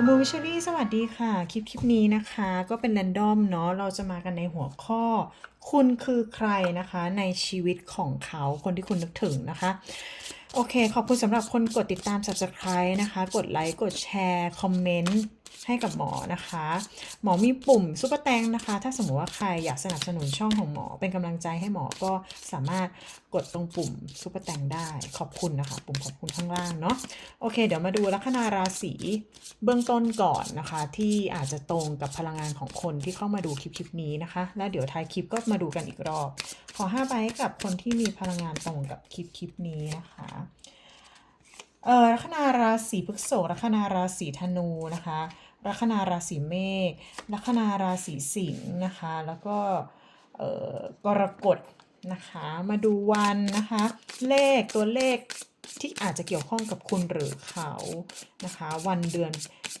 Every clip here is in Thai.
The m o v i s h e r y สวัสดีค่ะ คลิปคลิปนี้นะคะ ก็เป็นแรนดอมเนาะ เราจะมากันในหัวข้อ คุณคือใครนะคะในชีวิตของเขาคนที่คุณนึกถึงนะคะ โอเค ขอบคุณสำหรับคนกดติดตาม Subscribe นะคะ กดไลค์ กดแชร์ คอมเมนต์ ให้กับหมอนะคะ หมอมีปุ่มซุปเปอร์แตงนะคะ ถ้าสมมติว่าใครอยากสนับสนุนช่องของหมอ เป็นกำลังใจให้หมอก็สามารถกดตรงปุ่มซุปเปอร์แตงได้ ขอบคุณนะคะ ปุ่มขอบคุณข้างล่างเนาะโอเค เดี๋ยวมาดูลัคนาราศีเบื้องต้นก่อนนะคะ ที่อาจจะตรงกับพลังงานของคนที่เข้ามาดูคลิปคลิปนี้นะคะ แล้วเดี๋ยวท้ายคลิปก็มาดูกันอีกรอบ ขอ5ใบให้กับคนที่มีพลังงานตรงกับคลิปคลิปนี้นะคะ เอ่อลัคนาราศีพฤษภลัคนาราศีธนูนะคะลัคนาราศีเมษลัคนาราศีสิงห์นะคะ แล้วก็เอ่อกรกฎนะคะ มาดูวันนะคะ เลขตัวเลขที่อาจจะเกี่ยวข้องกับคุณหรือเขานะคะ วันเดือน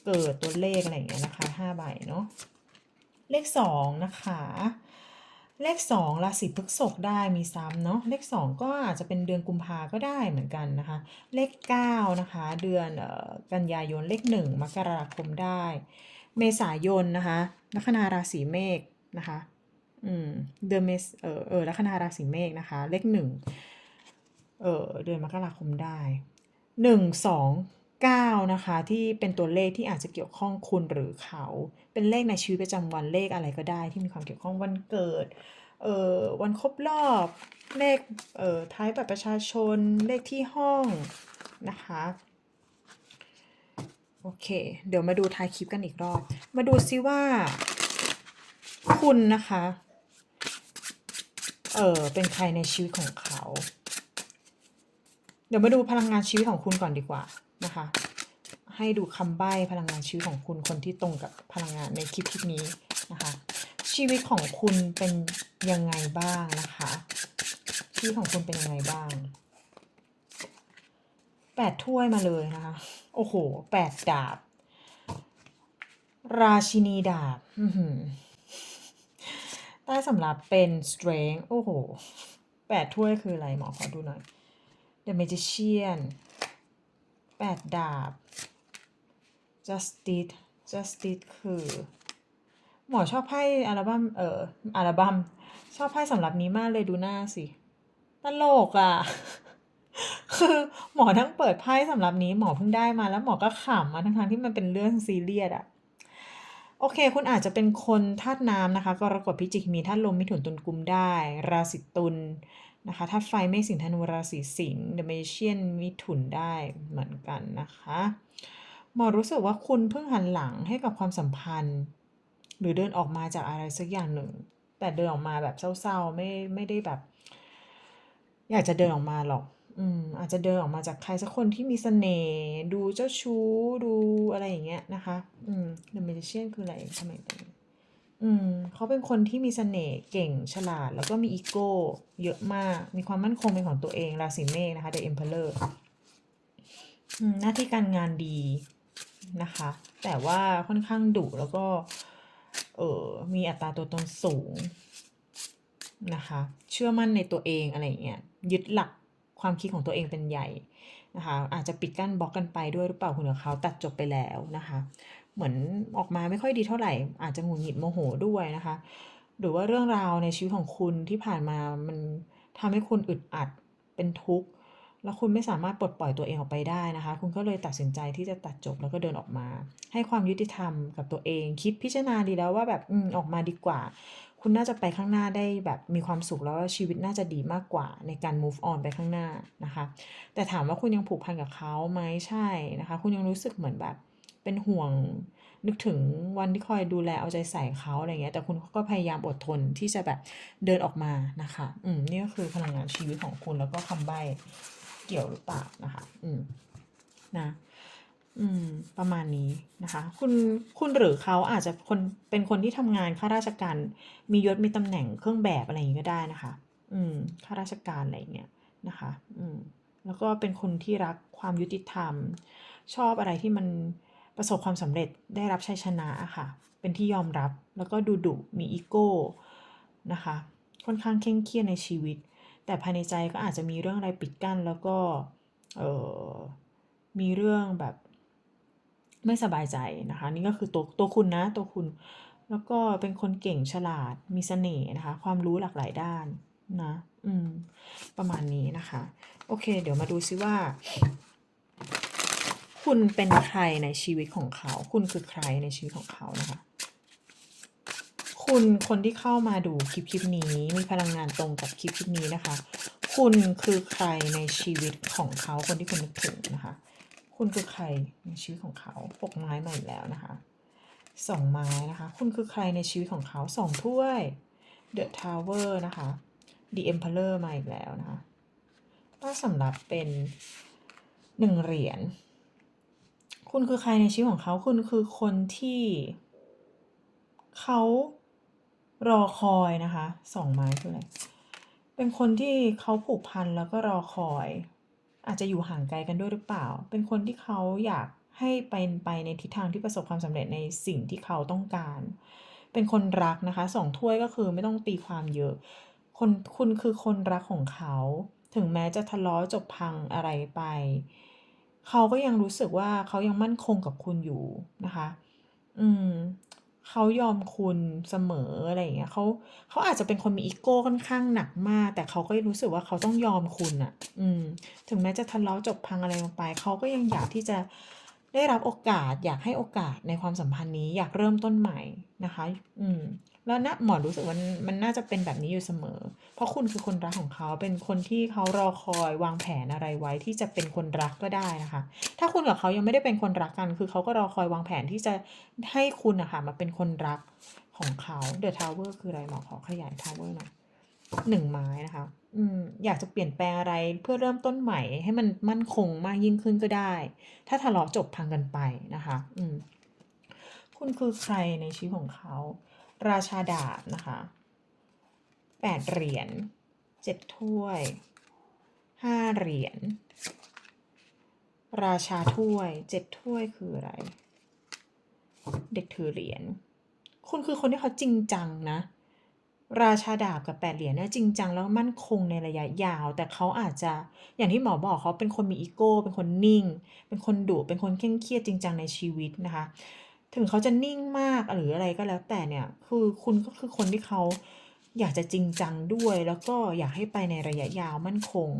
เกิดตัวเลขอะไรอย่างเงี้ยนะคะ5ใบเนาะเลขสองนะคะ เลขสองราศีพฤษภได้มีซ้ำเนาะเลขสองก็อาจจะเป็นเดือนกุมภาก็ได้เหมือนกันนะคะ เลขเก้านะคะเดือนกันยายนเลขหนึ่งมกราคมได้ เมษายนนะคะลัคนาราศีเมษนะคะอืมเดือนเมษเออเออลัคนาราศีเมษนะคะ เลขหนึ่งเออเดือนมกราคมได้หนึ่ งสองเก้านะคะ ที่เป็นตัวเลขที่อาจจะเกี่ยวข้องคุณหรือเขา เป็นเลขในชีวิตประจำวันเลขอะไรก็ได้ ที่มีความเกี่ยวข้องวันเกิดเอ่อวันครบรอบเลขเอ่อท้ายบัตรประชาชนเลขที่ห้องนะคะโอเค เดี๋ยวมาดูท้ายคลิปกันอีกรอบ มาดูซิว่า คุณนะคะ เออเป็นใครในชีวิตของเขา เดี๋ยวมาดูพลังงานชีวิตของคุณก่อนดีกว่า นะคะ ให้ดูคำใบ้พลังงานชีวิตของคุณคนที่ตรงกับพลังงานในคลิปคลิปนี้นะคะ ชีวิตของคุณเป็นยังไงบ้างนะคะ ชีวิตของคุณเป็นยังไงบ้างแปดถ้วยมาเลยนะคะ โอ้โหแปดดาบ ราชินีดาบใต้สำหรับเป็น strength โอ้โหแปดถ้วยคืออะไรหมอขอดูหน่อย the magician แปดดาบ justice justice คือ หมอชอบไพ่อัลบั้มเอ่ออัลบั้มชอบไพ่สำหรับนี้มากเลยดูหน้าสิตลกอะ่ะ คือหมอทั้งเปิดไพ่สำหรับนี้หมอเพิ่งได้มาแล้วหมอก็ขำมาทั้งๆที่มันเป็นเรื่องซีเรียสอะโอเค คุณอาจจะเป็นคนธาตุน้ำนะคะ กรกฎพิจิกมีธาตุลมมิถุนตุลกุมได้ ราศีตุล นะคะธาไฟเมษสิงธนูราศีสิงห์เดเมเชียนมิถุนได้เหมือนกันนะคะหมอรู้สึกว่าคุณเพิ่งหันหลังให้กับความสัมพันธ์ หรือเดินออกมาจากอะไรสักอย่างหนึ่ง แต่เดินออกมาแบบเศร้าๆไม่ไม่ได้แบบ อยากจะเดินออกมาหรอก อืมอาจจะเดินออกมาจากใครสักคนที่มีเสน่ห์ดูเจ้าชู้ดูอะไรอย่างเงี้ยนะคะ อืม The Magician คืออะไรทำไมเป็น อืมเขาเป็นคนที่มีเสน่ห์เก่งฉลาด แล้วก็มีอีโก้เยอะมาก มีความมั่นคงเป็นของตัวเองราศีเมษนะคะ The Emperor อืมหน้าที่การงานดีนะคะ แต่ว่าค่อนข้างดุแล้วก็เออมีอัตราตัวตนสูงนะคะ เชื่อมั่นในตัวเองอะไรเงี้ยยึดหลักความคิดของตัวเองเป็นใหญ่นะคะ อาจจะปิดกั้นบล็อกกันไปด้วยหรือเปล่าคุณกับเขาตัดจบไปแล้วนะคะ เหมือนออกมาไม่ค่อยดีเท่าไหร่ อาจจะหงุดหงิดโมโหด้วยนะคะ หรือว่าเรื่องราวในชีวิตของคุณที่ผ่านมามันทำให้คุณอึดอัดเป็นทุกข์แล้วคุณไม่สามารถปลดปล่อยตัวเองออกไปได้นะคะ คุณก็เลยตัดสินใจที่จะตัดจบแล้วก็เดินออกมา ให้ความยุติธรรมกับตัวเอง คิดพิจารณาดีแล้วว่าแบบอืมออกมาดีกว่า คุณน่าจะไปข้างหน้าได้แบบมีความสุขแล้วชีวิตน่าจะดีมากกว่าในการ move on ไปข้างหน้านะคะ แต่ถามว่าคุณยังผูกพันกับเขาไหมใช่นะคะ คุณยังรู้สึกเหมือนแบบ เป็นห่วงนึกถึงวันที่คอยดูแลเอาใจใส่เขาอะไรเงี้ย แต่คุณก็พยายามอดทนที่จะแบบเดินออกมานะคะ อืมนี่ก็คือพลังงานชีวิตของคุณแล้วก็คำใบ้เกี่ยวหรือเปล่านะคะ อืมนะ อืม ประมาณนี้นะคะ คุณคุณหรือเขาอาจจะคนเป็นคนที่ทำงานข้าราชการมียศมีตำแหน่งเครื่องแบบอะไรอย่างนี้ก็ได้นะคะ อืมข้าราชการอะไรเงี้ยนะคะ อืมแล้วก็เป็นคนที่รักความยุติธรรม ชอบอะไรที่มัน ประสบความสำเร็จได้รับชัยชนะค่ะ เป็นที่ยอมรับแล้วก็ดุดุมีอีโก้นะคะ ค่อนข้างเคร่งเครียดในชีวิต แต่ภายในใจก็อาจจะมีเรื่องอะไรปิดกั้นแล้วก็เออมีเรื่องแบบไม่สบายใจนะคะ นี่ก็คือตัวตัวคุณนะตัวคุณ แล้วก็เป็นคนเก่งฉลาดมีเสน่ห์นะคะ ความรู้หลากหลายด้านนะ อืม ประมาณนี้นะคะ โอเค เดี๋ยวมาดูซิว่า คุณเป็นใครในชีวิตของเขา คุณคือใครในชีวิตของเขานะคะ คุณคนที่เข้ามาดูคลิปคลิปนี้มีพลังงานตรงกับคลิปคลิปนี้นะคะ คุณคือใครในชีวิตของเขาคนที่คุณนึกถึงนะคะ คุณคือใครในชีวิตของเขาปกไม้มาอีกแล้วนะคะสองไม้นะคะ คุณคือใครในชีวิตของเขาสองถ้วย The Tower นะคะ The Emperor มาอีกแล้วนะคะถ้าสำหรับเป็นหนึ่งเหรียญ คุณคือใครในชีวิตของเขา คุณคือคนที่เขารอคอยนะคะสองไม้คืออะไร เป็นคนที่เขาผูกพันแล้วก็รอคอย อาจจะอยู่ห่างไกลกันด้วยหรือเปล่า เป็นคนที่เขาอยากให้เป็นไปในทิศทางที่ประสบความสำเร็จในสิ่งที่เขาต้องการ เป็นคนรักนะคะสองถ้วยก็คือไม่ต้องตีความเยอะ คนคุณคือคนรักของเขา ถึงแม้จะทะเลาะจบพังอะไรไป เขาก็ยังรู้สึกว่าเขายังมั่นคงกับคุณอยู่นะคะ อืมเขายอมคุณเสมออะไรอย่างเงี้ยเขาเขาอาจจะเป็นคนมีอีโก้ค่อนข้างหนักมาก แต่เขาก็รู้สึกว่าเขาต้องยอมคุณอะอืม ถึงแม้จะทะเลาะจบพังอะไรลงไป เขาก็ยังอยากที่จะ ได้รับโอกาสอยากให้โอกาสในความสัมพันธ์นี้อยากเริ่มต้นใหม่นะคะ อืมแล้วนะหมอรู้สึกว่ามันมันน่าจะเป็นแบบนี้อยู่เสมอ เพราะคุณคือคนรักของเขาเป็นคนที่เขารอคอยวางแผนอะไรไว้ที่จะเป็นคนรักก็ได้นะคะ ถ้าคุณกับเขายังไม่ได้เป็นคนรักกัน คือเขาก็รอคอยวางแผนที่จะให้คุณนะคะมาเป็นคนรักของเขา The Tower คืออะไรหมอขอขยาย Tower หน่อยหนึ่งไม้นะคะ อืมอยากจะเปลี่ยนแปลงอะไรเพื่อเริ่มต้นใหม่ ให้มันมั่นคงมากยิ่งขึ้นก็ได้ ถ้าทะเลาะจบพังกันไปนะคะ อืมคุณคือใครในชีวิตของเขา ราชาดาบนะคะแปดเหรียญเจ็ดถ้วยห้าเหรียญราชาถ้วยเจ็ดถ้วยคืออะไร เด็กถือเหรียญคุณคือคนที่เขาจริงจังนะ ราชาดาบกับแปดเหรียญเนี่ยจริงจังแล้วมั่นคงในระยะยาว แต่เขาอาจจะอย่างที่หมอบอกเขาเป็นคนมีอีโก้เป็นคนนิ่ง เป็นคนดุเป็นคนเคร่งเครียดจริงจังในชีวิตนะคะ ถึงเขาจะนิ่งมากหรืออะไรก็แล้วแต่เนี่ยคือคุณก็คือคนที่เขาอยากจะจริงจังด้วย แล้วก็อยากให้ไปในระยะยาวมั่นคง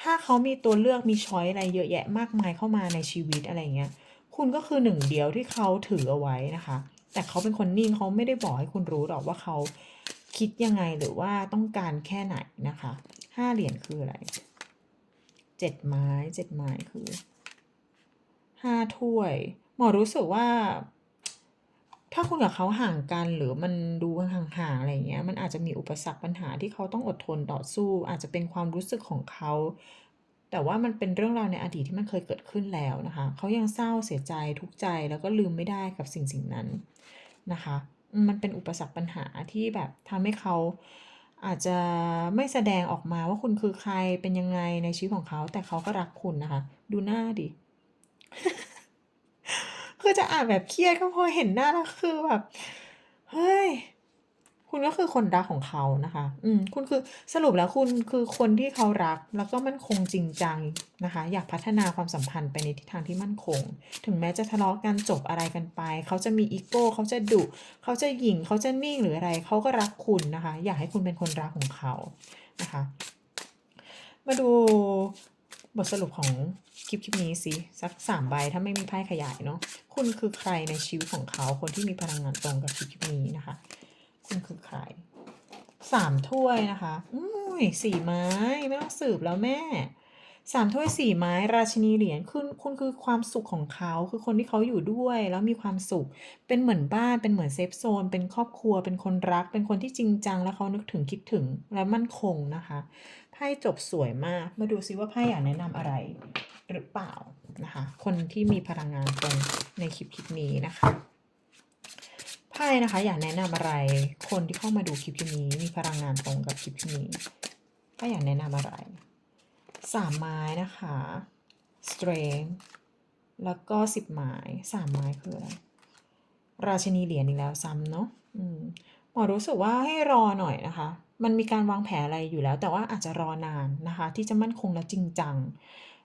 ถ้าเขามีตัวเลือกมีช้อยอะไรเยอะแยะมากมายเข้ามาในชีวิตอะไรเงี้ยคุณก็คือหนึ่งเดียวที่เขาถือเอาไว้นะคะ แต่เขาเป็นคนนิ่งเขาไม่ได้บอกให้คุณรู้หรอกว่าเขา คิดยังไงหรือว่าต้องการแค่ไหนนะคะห้าเหรียญคืออะไรเจ็ดไม้เจ็ดไม้คือห้าถ้วย หมอรู้สึกว่า ถ้าคุณกับเขาห่างกันหรือมันดูห่างๆอะไรเงี้ย มันอาจจะมีอุปสรรคปัญหาที่เขาต้องอดทนต่อสู้ อาจจะเป็นความรู้สึกของเขาแต่ว่ามันเป็นเรื่องราวในอดีตที่มันเคยเกิดขึ้นแล้วนะคะ เขายังเศร้าเสียใจทุกข์ใจแล้วก็ลืมไม่ได้กับสิ่งสิ่งนั้นนะคะ มันเป็นอุปสรรคปัญหาที่แบบทำให้เขาอาจจะไม่แสดงออกมาว่าคุณคือใครเป็นยังไงในชีวิตของเขา แต่เขาก็รักคุณนะคะ ดูหน้าดิคือจะอ่านแบบเครียดก็พอเห็นหน้าแล้วคือแบบ เฮ้ย คุณก็คือคนรักของเขานะคะ อืม คุณคือสรุปแล้วคุณคือคนที่เขารัก แล้วก็มั่นคงจริงจังนะคะ อยากพัฒนาความสัมพันธ์ไปในทิศทางที่มั่นคง ถึงแม้จะทะเลาะกันจบอะไรกันไป เขาจะมีอีโก้ เขาจะดุ เขาจะหยิ่ง เขาจะนิ่งหรืออะไร เขาก็รักคุณนะคะ อยากให้คุณเป็นคนรักของเขานะคะ มาดูบทสรุปของคลิปคลิปนี้สิสักสามใบถ้าไม่มีไพ่ขยายเนาะ คุณคือใครในชีวิตของเขา คนที่มีพลังงานตรงกับคลิปคลิปนี้นะคะ คุณคือใครสามถ้วยนะคะอุ้ยสี่ไม้ไม่ต้องสืบแล้วแม่สามถ้วยสี่ไม้ราชินีเหรียญคุณคุณคือความสุขของเขาคือคนที่เขาอยู่ด้วยแล้วมีความสุข เป็นเหมือนบ้านเป็นเหมือนเซฟโซน เป็นครอบครัว เป็นคนรัก เป็นคนที่จริงจัง แล้วเขานึกถึงคิดถึงและมั่นคงนะคะไพ่จบสวยมาก มาดูซิว่าไพ่อยากแนะนำอะไรหรือเปล่านะคะ คนที่มีพลังงานตรงในคลิปคลิปนี้นะคะ ไพ่นะคะ อยากแนะนำอะไร คนที่เข้ามาดูคลิปนี้ มีพลังงานตรงกับคลิปนี้ไพ่อยากแนะนำอะไรสามไม้นะคะ strength แล้วก็สิบไม้สามไม้คืออะไรราชินีเหรียญอีกแล้วซ้ำเนาะหมอรู้สึกว่าให้รอหน่อยนะคะ มันมีการวางแผนอะไรอยู่แล้ว แต่ว่าอาจจะรอนานนะคะ ที่จะมั่นคงและจริงจัง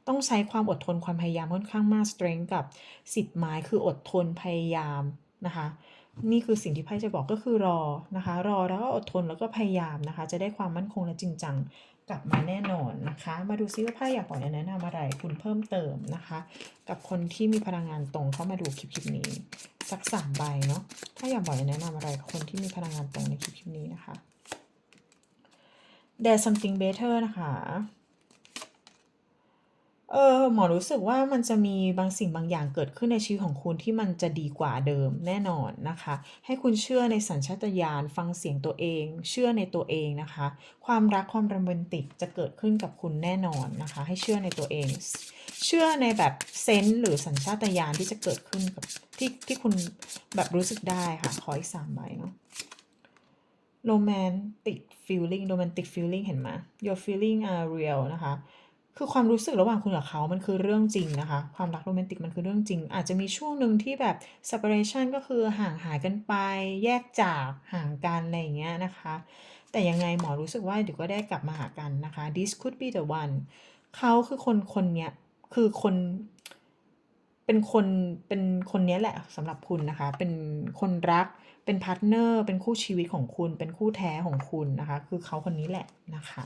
ต้องใช้ความอดทนความพยายามค่อนข้างมาก strength กับ 10 ไม้คืออดทนพยายามนะคะ นี่คือสิ่งที่ไพ่จะบอกก็คือรอนะคะ รอแล้วก็อดทนแล้วก็พยายามนะคะ จะได้ความมั่นคงและจริงจังกลับมาแน่นอนนะคะ มาดูซิว่าไพ่อยากบอกแนะนำอะไรคุณเพิ่มเติมนะคะ กับคนที่มีพลังงานตรงเข้ามาดูคลิปคลิปนี้สักสามใบเนาะถ้าอยากบอกแนะนำอะไรคนที่มีพลังงานตรงในคลิปคลิปนี้นะคะ There's something better นะคะ เออหมอรู้สึกว่ามันจะมีบางสิ่งบางอย่างเกิดขึ้นในชีวิตของคุณที่มันจะดีกว่าเดิมแน่นอนนะคะ ให้คุณเชื่อในสัญชาตญาณฟังเสียงตัวเอง เชื่อในตัวเองนะคะ ความรักความโรแมนติกจะเกิดขึ้นกับคุณแน่นอนนะคะ ให้เชื่อในตัวเอง เชื่อในแบบเซนส์หรือสัญชาตญาณที่จะเกิดขึ้นกับที่ที่คุณแบบรู้สึกได้ค่ะขออีกสามใบเนาะ romantic feeling romantic feeling เห็นไหม your feeling are real นะคะ คือความรู้สึกระหว่างคุณกับเขามันคือเรื่องจริงนะคะ ความรักโรแมนติกมันคือเรื่องจริง อาจจะมีช่วงหนึ่งที่แบบ separation ก็คือห่างหายกันไป แยกจากห่างกันอะไรอย่างเงี้ยนะคะ แต่ยังไงหมอรู้สึกว่าเดี๋ยวก็ได้กลับมาหากันนะคะ this could be the one เขาคือคนคนเนี้ยคือคน เป็นคนเป็นคนเนี้ยแหละสำหรับคุณนะคะ เป็นคนรัก เป็นพาร์ทเนอร์ เป็นคู่ชีวิตของคุณ เป็นคู่แท้ของคุณนะคะ คือเขาคนนี้แหละนะคะ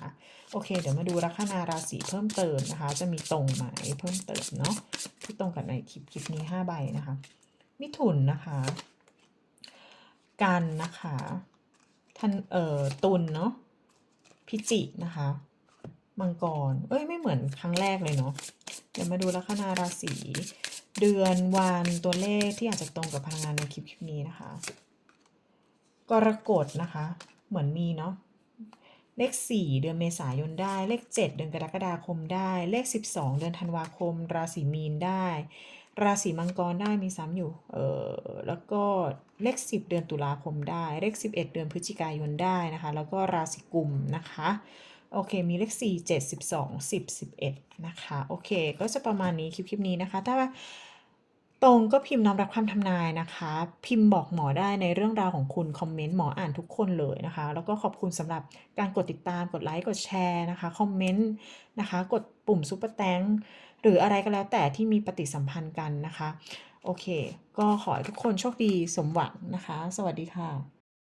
โอเค เดี๋ยวมาดูลัคนาราศีเพิ่มเติมนะคะ จะมีตรงไหมเพิ่มเติมเนาะ ที่ตรงกับในคลิปคลิปนี้ห้าใบนะคะ มิถุนนะคะ กันนะคะทันเอ่อตุลเนาะ พิจินะคะ มังกร เอ้ย ไม่เหมือนครั้งแรกเลยเนาะ เดี๋ยวมาดูลัคนาราศี เดือนวันตัวเลขที่อาจจะตรงกับพลังงานในคลิปคลิปนี้นะคะ กรกฎนะคะ เหมือนมีเนาะเลข 4 เดือนเมษายนได้ เลข 7 เดือนกรกฎาคมได้ เลข 12 เดือนธันวาคม ราศีมีนได้ ราศีมังกรได้มีซ้ำอยู่ เออแล้วก็เลข 10 เดือนตุลาคมได้ เลข 11 เดือนพฤศจิกายนได้นะคะ แล้วก็ราศีกุมนะคะ โอเค มีเลข 4 7 12 10 11 นะคะ โอเค ก็จะประมาณนี้คลิปคลิปนี้นะคะ ถ้าว่า ตรงก็พิมพ์น้อมรับคำทำนายนะคะ พิมพ์บอกหมอได้ในเรื่องราวของคุณ คอมเมนต์หมออ่านทุกคนเลยนะคะ แล้วก็ขอบคุณสำหรับการกดติดตาม กดไลค์ กดแชร์นะคะ คอมเมนต์นะคะ กดปุ่มซุปเปอร์แตงหรืออะไรก็แล้วแต่ที่มีปฏิสัมพันธ์กันนะคะ โอเค ก็ขอให้ทุกคนโชคดีสมหวังนะคะ สวัสดีค่ะ